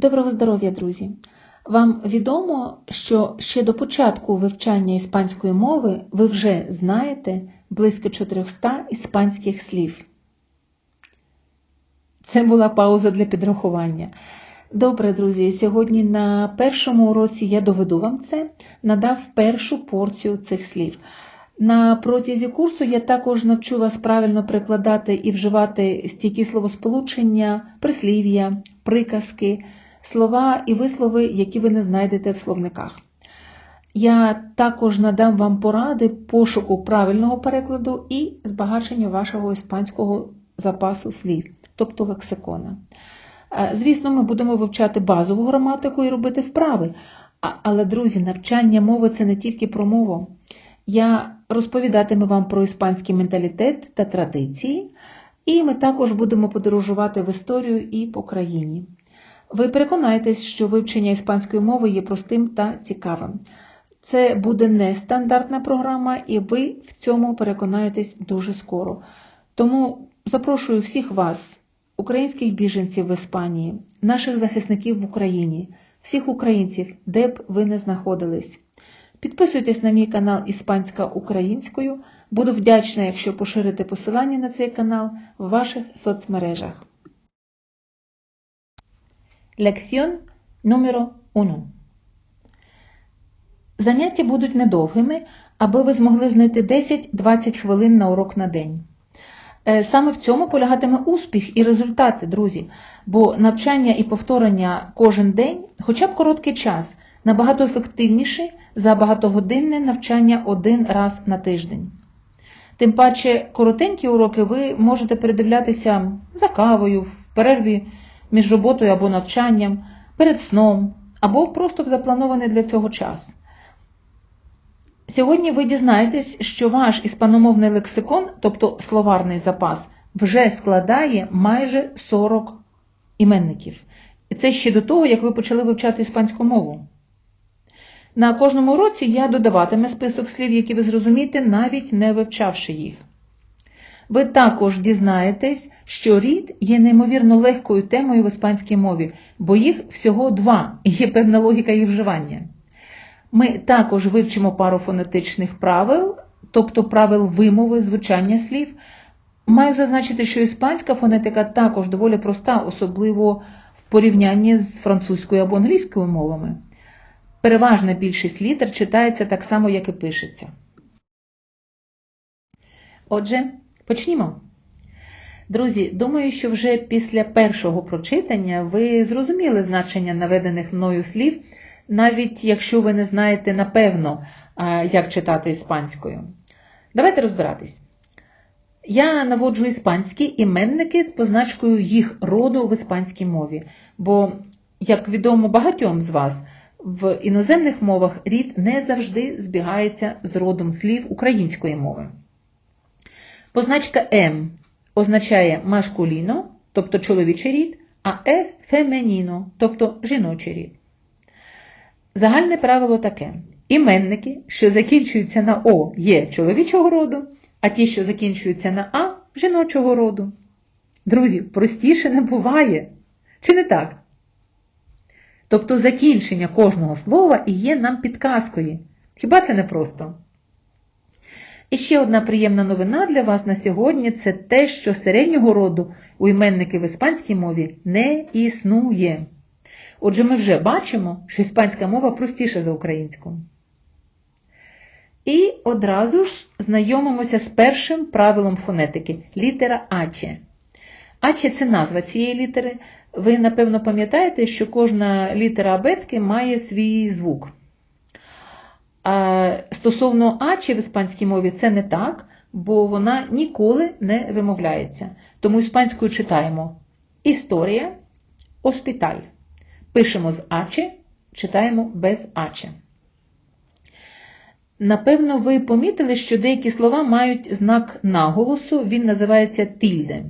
Доброго здоров'я, друзі! Вам відомо, що ще до початку вивчання іспанської мови ви вже знаєте близько 400 іспанських слів. Це була пауза для підрахування. Добре, друзі, сьогодні на першому уроці я доведу вам це, надав першу порцію цих слів. На протязі курсу я також навчу вас правильно прикладати і вживати стійкі словосполучення, прислів'я, приказки, слова і вислови, які ви не знайдете в словниках. Я також надам вам поради пошуку правильного перекладу і збагачення вашого іспанського запасу слів, тобто лексикона. Е, Звісно, ми будемо вивчати базову граматику і робити вправи. Але, друзі, навчання мови це не тільки про мову. Я розповідатиму вам про іспанський менталітет та традиції, і ми також будемо подорожувати в історію і по країні. Ви переконаєтесь, що вивчення іспанської мови є простим та цікавим. Це буде не стандартна програма, і ви в цьому переконаєтесь дуже скоро. Тому запрошую всіх вас, українських біженців в Іспанії, наших захисників в Україні, всіх українців, де б ви не знаходились. Підписуйтесь на мій канал Іспанська українською. Буду вдячна, якщо поширите посилання на цей канал в ваших соцмережах. Лекціон номер 1. Заняття будуть недовгими, аби ви змогли знайти 10-20 хвилин на урок на день. Е, Саме в цьому полягатиме успіх і результати, друзі, бо навчання і повторення кожен день, хоча б короткий час, набагато ефективніші за багатогодинне навчання один раз на тиждень. Тим паче, коротенькі уроки ви можете передивлятися за кавою, в перерві між роботою або навчанням, перед сном, або просто в запланований для цього час. Сьогодні ви дізнаєтесь, що ваш іспаномовний лексикон, тобто словарний запас, вже складає майже 40 іменників. І це ще до того, як ви почали вивчати іспанську мову. На кожному уроці я додаватиме список слів, які ви зрозумієте, навіть не вивчавши їх. Ви також дізнаєтесь, що рід є неймовірно легкою темою в іспанській мові, бо їх всього два, і є певна логіка їх вживання. Ми також вивчимо пару фонетичних правил, тобто правил вимови, звучання слів. Маю зазначити, що іспанська фонетика також доволі проста, особливо в порівнянні з французькою або англійською мовами. Переважна більшість літер читається так само, як і пишеться. Отже, почнімо. Друзі, думаю, що вже після першого прочитання ви зрозуміли значення наведених мною слів, навіть якщо ви не знаєте напевно, як читати іспанською. Давайте розбиратись. Я наводжу іспанські іменники з позначкою їх роду в іспанській мові, бо, як відомо багатьом з вас, в іноземних мовах рід не завжди збігається з родом слів української мови. Позначка М означає маскуліно, тобто чоловічий рід, а F феменіно, тобто жіночий рід. Загальне правило таке: іменники, що закінчуються на О, є чоловічого роду, а ті, що закінчуються на А, жіночого роду. Друзі, простіше не буває. Чи не так? Тобто закінчення кожного слова і є нам підказкою. Хіба це не просто? І ще одна приємна новина для вас на сьогодні це те, що середнього роду у іменники в іспанській мові не існує. Отже, ми вже бачимо, що іспанська мова простіша за українську. І одразу ж знайомимося з першим правилом фонетики літера Аче. Аче це назва цієї літери. Ви, напевно, пам'ятаєте, що кожна літера абетки має свій звук. А стосовно Аче в іспанській мові це не так, бо вона ніколи не вимовляється. Тому іспанською читаємо історія, оспіталь. Пишемо з Аче, читаємо без Аче. Напевно, ви помітили, що деякі слова мають знак наголосу, він називається тільде.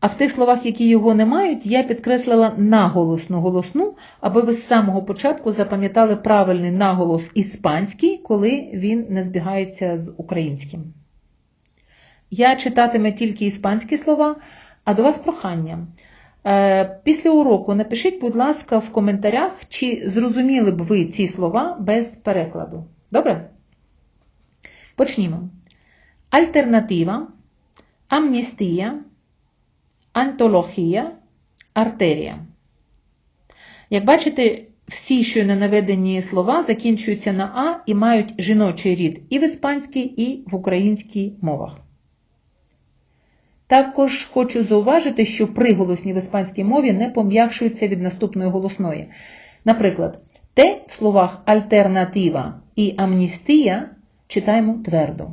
А в тих словах, які його не мають, я підкреслила наголосну голосну, аби ви з самого початку запам'ятали правильний наголос іспанський, коли він не збігається з українським. Я читатиме тільки іспанські слова, а до вас прохання. Е, Після уроку напишіть, будь ласка, в коментарях, чи зрозуміли б ви ці слова без перекладу. Добре? Почнімо. Альтернатива, амністія, антологія, артерія. Як бачите, всі щойно наведені слова закінчуються на А і мають жіночий рід і в іспанській, і в українській мовах. Також хочу зауважити, що приголосні в іспанській мові не пом'якшуються від наступної голосної. Наприклад, те в словах альтернатива і амністія читаємо твердо.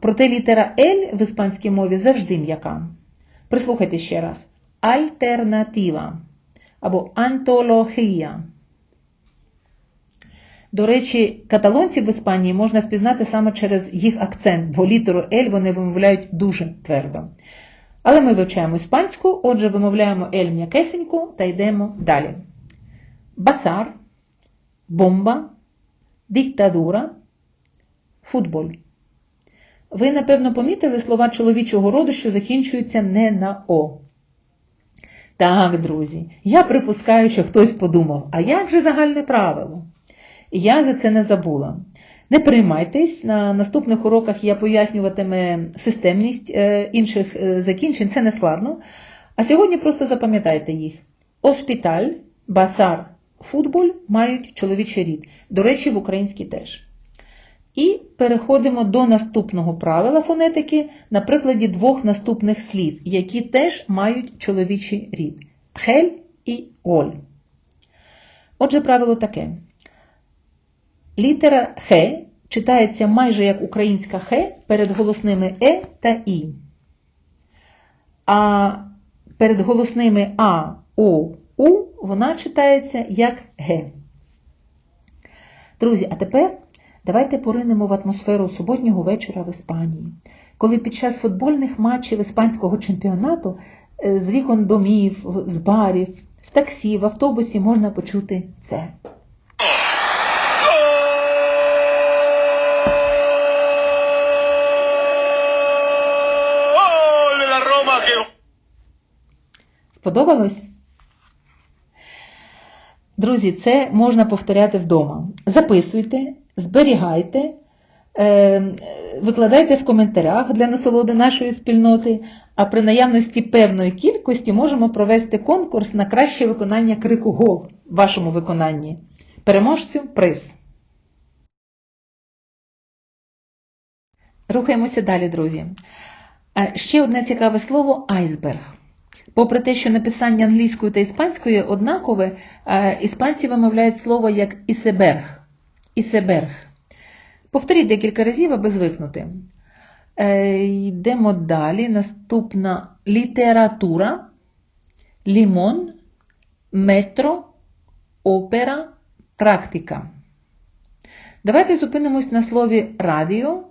Проте літера L в іспанській мові завжди м'яка. Прислухайте ще раз. Альтернатива або антологія. До речі, каталонців в Іспанії можна впізнати саме через їх акцент, бо літеру L вони вимовляють дуже твердо. Але ми вивчаємо іспанську, отже, вимовляємо L м'якесенько та йдемо далі. Басар, бомба, диктатура, футболь. Ви, напевно, помітили слова чоловічого роду, що закінчуються не на О. Так, друзі, я припускаю, що хтось подумав, а як же загальне правило? Я за це не забула. Не переймайтесь, на наступних уроках я пояснюватиме системність е, інших е, закінчень, це не складно. А сьогодні просто запам'ятайте їх. Оспіталь, басар, футболь мають чоловічий рід. До речі, в українській теж. І переходимо до наступного правила фонетики на прикладі двох наступних слів, які теж мають чоловічий рід хель і оль. Отже, правило таке. Літера Х читається майже як українська Х перед голосними Е та І. А перед голосними А, О, У вона читається як Г. Друзі, а тепер давайте поринемо в атмосферу суботнього вечора в Іспанії, коли під час футбольних матчів іспанського чемпіонату з вікон домів, з барів, в таксі, в автобусі можна почути це. ¡Gol de la Roma! ¡Qué Сподобалось? Друзі, це можна повторяти вдома. Записуйте, зберігайте, е, викладайте в коментарях для насолоди нашої спільноти, а при наявності певної кількості можемо провести конкурс на краще виконання крику гол в вашому виконанні. Переможцю приз. Рухаємося далі, друзі. Е, Ще одне цікаве слово айсберг. Попри те, що написання англійською та іспанською однакове, е, іспанці вимовляють слово як ісеберг. Ісеберг. Повторіть декілька разів, аби звикнути. Е, Йдемо далі. Наступна література, лімон, метро, опера, практика. Давайте зупинимось на слові радіо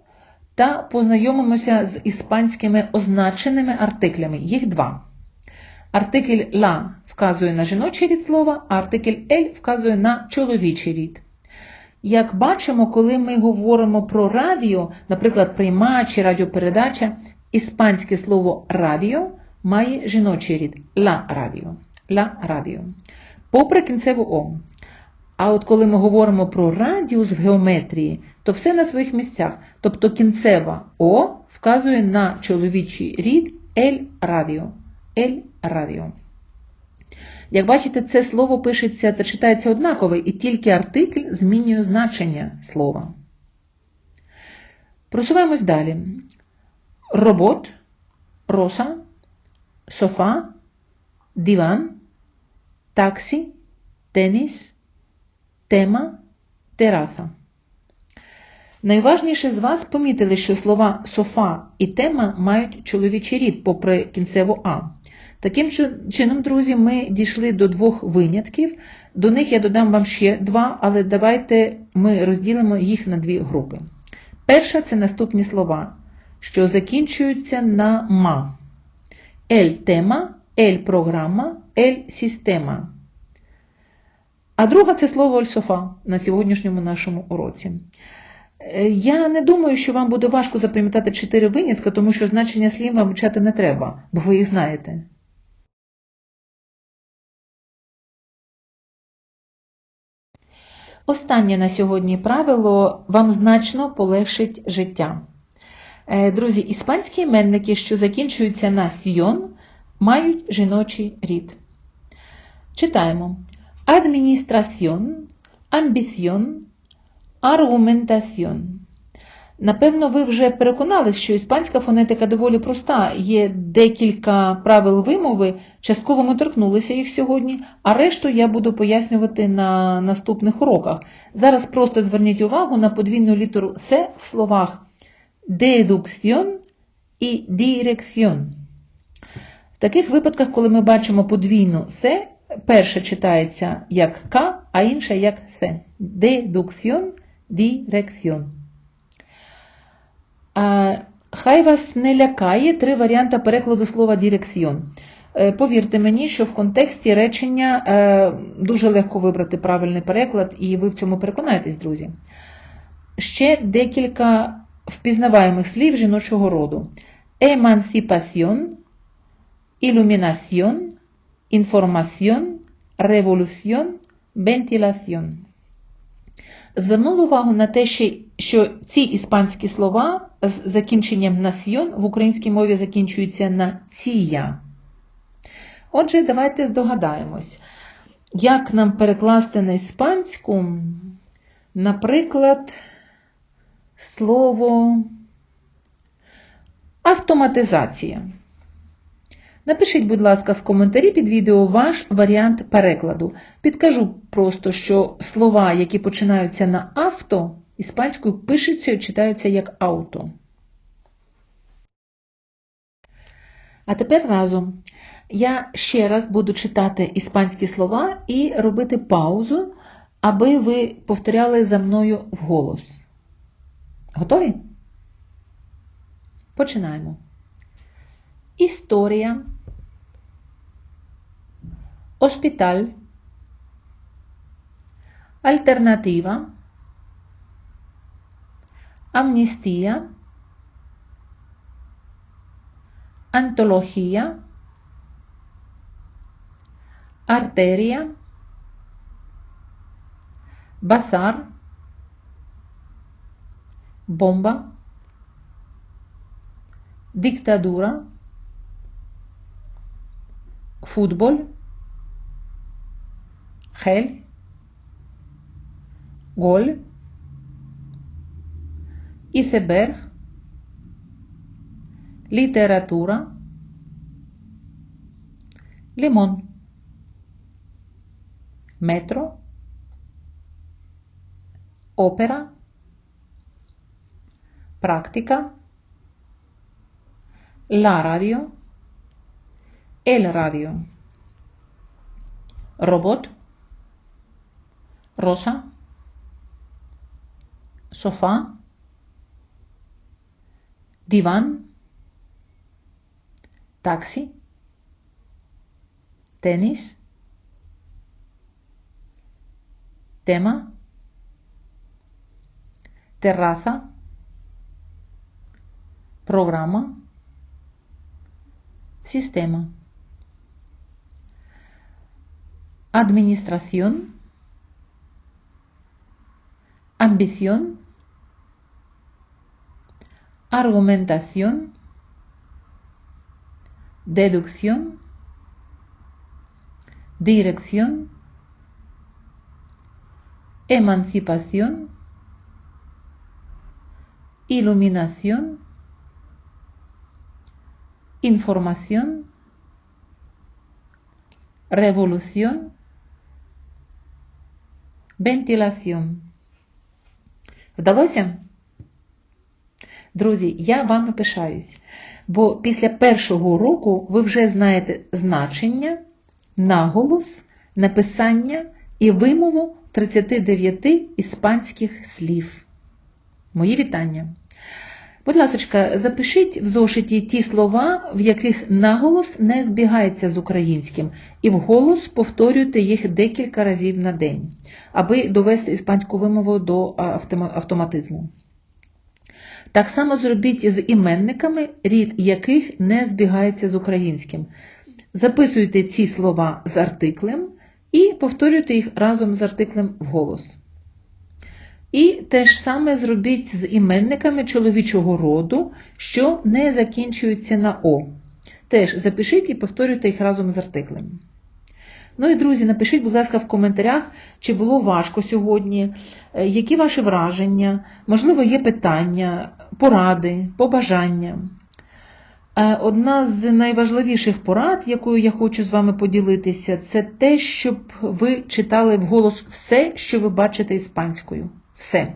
та познайомимося з іспанськими означеними артиклями. Їх два. Артикль ла вказує на жіночий рід слова, а артикль ель вказує на чоловічий рід. Як бачимо, коли ми говоримо про радіо, наприклад, приймач чи радіопередача, іспанське слово радіо має жіночий рід ла радіо. Ла радіо. Попри кінцеву О. А от коли ми говоримо про радіус в геометрії, то все на своїх місцях. Тобто кінцева О вказує на чоловічий рід ель радіо. Ель радіо. Як бачите, це слово пишеться та читається однаково, і тільки артикль змінює значення слова. Просуваємось далі. Робот, роса, софа, диван, таксі, теніс, тема, тераса. Найважніше з вас помітили, що слова софа і тема мають чоловічий рід, попри кінцеву А. Таким чином, друзі, ми дійшли до двох винятків. До них я додам вам ще два, але давайте ми розділимо їх на дві групи. Перша це наступні слова, що закінчуються на ма. Ель тема, ель програма, ель система. А друга це слово ельсофа на сьогоднішньому нашому уроці. Е, Я не думаю, що вам буде важко запам'ятати чотири винятка, тому що значення слів вам вчати не треба, бо ви їх знаєте. Останнє на сьогодні правило вам значно полегшить життя. Е, Друзі, іспанські іменники, що закінчуються на сьйон, мають жіночий рід. Читаємо: адміністраціон, амбіціон, аргументаціон. Напевно, ви вже переконались, що іспанська фонетика доволі проста. Є декілька правил вимови, частково ми торкнулися їх сьогодні, а решту я буду пояснювати на наступних уроках. Зараз просто зверніть увагу на подвійну літеру С в словах дедукціон і дірекціон. В таких випадках, коли ми бачимо подвійну С, перше читається як К, а інше як С. Дедукціон, дірекціон. Хай вас не лякає три варіанти перекладу слова дірекціон. Повірте мені, що в контексті речення е, дуже легко вибрати правильний переклад, і ви в цьому переконаєтесь, друзі. Ще декілька впізнаваємих слів жіночого роду: емансипаціон, ілюмінаціон, інформаціон, революціон, вентиляціон. Звернули увагу на те, що ці іспанські слова з закінченням насьйон в українській мові закінчуються на ція. Отже, давайте здогадаємось, як нам перекласти на іспанську, наприклад, слово автоматизація. Напишіть, будь ласка, в коментарі під відео ваш варіант перекладу. Підкажу просто, що слова, які починаються на авто, іспанською пишуться і читаються як ауто. А тепер разом. Я ще раз буду читати іспанські слова і робити паузу, аби ви повторяли за мною вголос. Готові? Починаємо. Історія. Hospital. Alternativa. Amnistía. Antología. Arteria. Bazar. Bomba. Dictadura. Fútbol. Gel. Gol. Iceberg. Literatura. Limón. Metro. Ópera. Práctica. La radio. El radio. Robot. Rosa. Sofá. Diván. Taxi. Tenis. Tema. Terraza. Programa. Sistema. Administración. Ambición Argumentación. Deducción. Dirección. Emancipación. Iluminación. Información. Revolución. Вентиляціон. Вдалося? Друзі, я вами пишаюсь, бо після першого уроку ви вже знаєте значення, наголос, написання і вимову 39 іспанських слів. Мої вітання! Будь ласка, запишіть в зошиті ті слова, в яких наголос не збігається з українським, і вголос повторюйте їх декілька разів на день, аби довести іспанську вимову до автоматизму. Так само зробіть з іменниками, рід яких не збігається з українським. Записуйте ці слова з артиклем і повторюйте їх разом з артиклем вголос. І те ж саме зробіть з іменниками чоловічого роду, що не закінчуються на О. Теж запишіть і повторюйте їх разом з артиклем. Ну і, друзі, напишіть, будь ласка, в коментарях, чи було важко сьогодні, е, які ваші враження, можливо, є питання, поради, побажання. Е, Одна з найважливіших порад, якою я хочу з вами поділитися, це те, щоб ви читали вголос все, що ви бачите іспанською. Все.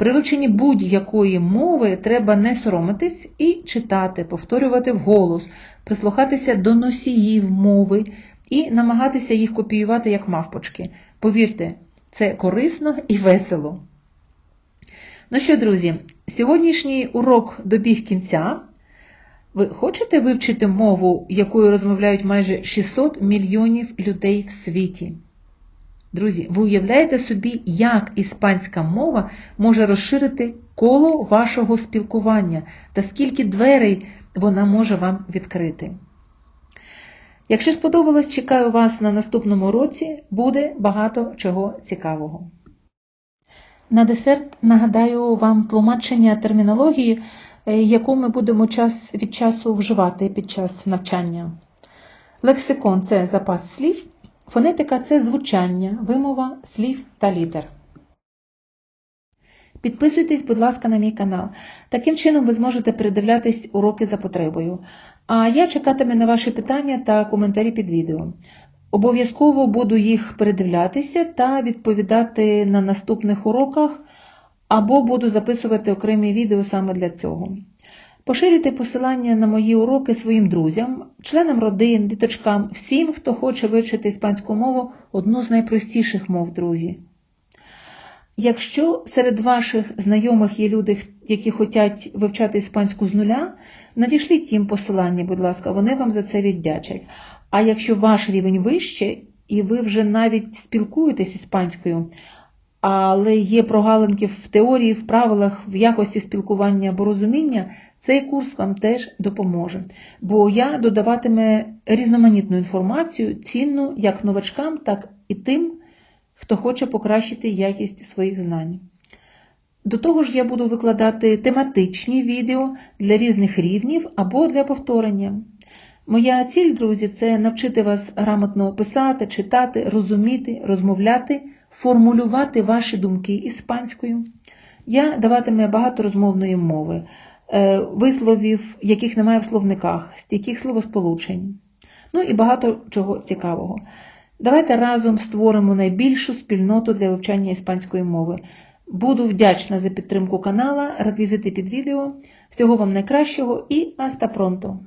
При вивченні будь-якої мови треба не соромитись і читати, повторювати вголос, прислухатися до носіїв мови і намагатися їх копіювати як мавпочки. Повірте, це корисно і весело. Ну що, друзі, сьогоднішній урок добіг кінця. Ви хочете вивчити мову, якою розмовляють майже 600 мільйонів людей в світі? Друзі, ви уявляєте собі, як іспанська мова може розширити коло вашого спілкування та скільки дверей вона може вам відкрити? Якщо сподобалось, чекаю вас на наступному році, буде багато чого цікавого. На десерт нагадаю вам тлумачення термінології, е, яку ми будемо час від часу вживати під час навчання. Лексикон це запас слів, фонетика це звучання, вимова слів та літер. Підписуйтесь, будь ласка, на мій канал. Таким чином ви зможете передивлятись уроки за потребою. А я чекатиму на ваші питання та коментарі під відео. Обов'язково буду їх передивлятися та відповідати на наступних уроках, або буду записувати окремі відео саме для цього. Поширюйте посилання на мої уроки своїм друзям, членам родин, діточкам, всім, хто хоче вивчити іспанську мову, одну з найпростіших мов, друзі. Якщо серед ваших знайомих є люди, які хочуть вивчати іспанську з нуля, надішліть їм посилання, будь ласка, вони вам за це віддячать. А якщо ваш рівень вище, і ви вже навіть спілкуєтесь іспанською, але є прогалинки в теорії, в правилах, в якості спілкування або розуміння, цей курс вам теж допоможе. Бо я додаватиме різноманітну інформацію, цінну як новачкам, так і тим, хто хоче покращити якість своїх знань. До того ж, я буду викладати тематичні відео для різних рівнів або для повторення. Моя ціль, друзі, це навчити вас грамотно писати, читати, розуміти, розмовляти, формулювати ваші думки іспанською. Я даватиму багато розмовної мови, е, висловів, яких немає в словниках, стійких словосполучень. Ну і багато чого цікавого. Давайте разом створимо найбільшу спільноту для вивчання іспанської мови. Буду вдячна за підтримку канала, реквізити під відео. Всього вам найкращого і аста пронто!